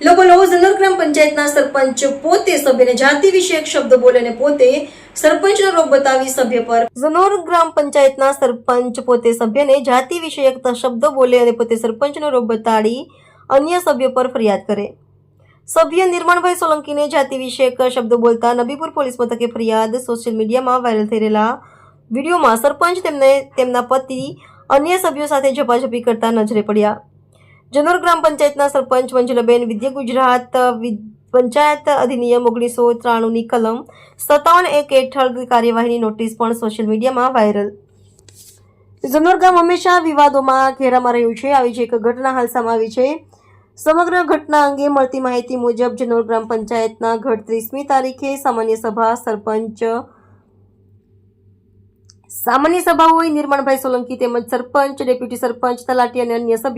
લોકો લોહઝનર ગ્રામ પંચાયતના સરપંચ પોતે સભ્યને જાતિ વિષયક શબ્દ બોલે પોતે સરપંચનો રોગ બતાવી સભ્ય પર ઝનોર ગ્રામ પંચાયતના સરપંચ પોતે સભ્યને જાતિ વિષયક શબ્દ બોલે અને પોતે સરપંચનો રોગ બતાડી અન્ય સભ્ય પર ફરિયાદ કરે. સભ્ય નિર્માણભાઈ સોલંકીને જાતિ વિષયક શબ્દ બોલતા નબીપુર પોલીસ મથકે ફરિયાદ સોશિયલ મીડિયામાં વાયરલ થઈ રહેલા વિડીયોમાં સરપંચ તેમને તેમના પતિ અન્ય સભ્યો સાથે ઝપાઝપી કરતા નજરે પડ્યા. જનોર ગ્રામ પંચાયતના સરપંચ મંજુલાબેન વિદ્યા ગુજરાત પંચાયત અધિનિયમ ઓગણીસો ત્રાણુંની કલમ સત્તાવન એક હેઠળ કાર્યવાહીની નોટિસ પણ સોશિયલ મીડિયામાં વાયરલ. જનોર ગામ હંમેશા વિવાદોમાં ઘેરામાં રહ્યું છે. આવી જ એક ઘટના હાલ આવી છે. સમગ્ર ઘટના અંગે મળતી માહિતી મુજબ જનોર ગ્રામ પંચાયતના ઘટ ત્રીસમી તારીખે સામાન્ય સભા સરપંચ સામાન્ય સભા હોય નિર્માણભાઈ સોલંકી તેમજ સરપંચ, ડેપ્યુટી સરપંચ, તલાટી અને અન્ય સભ્યો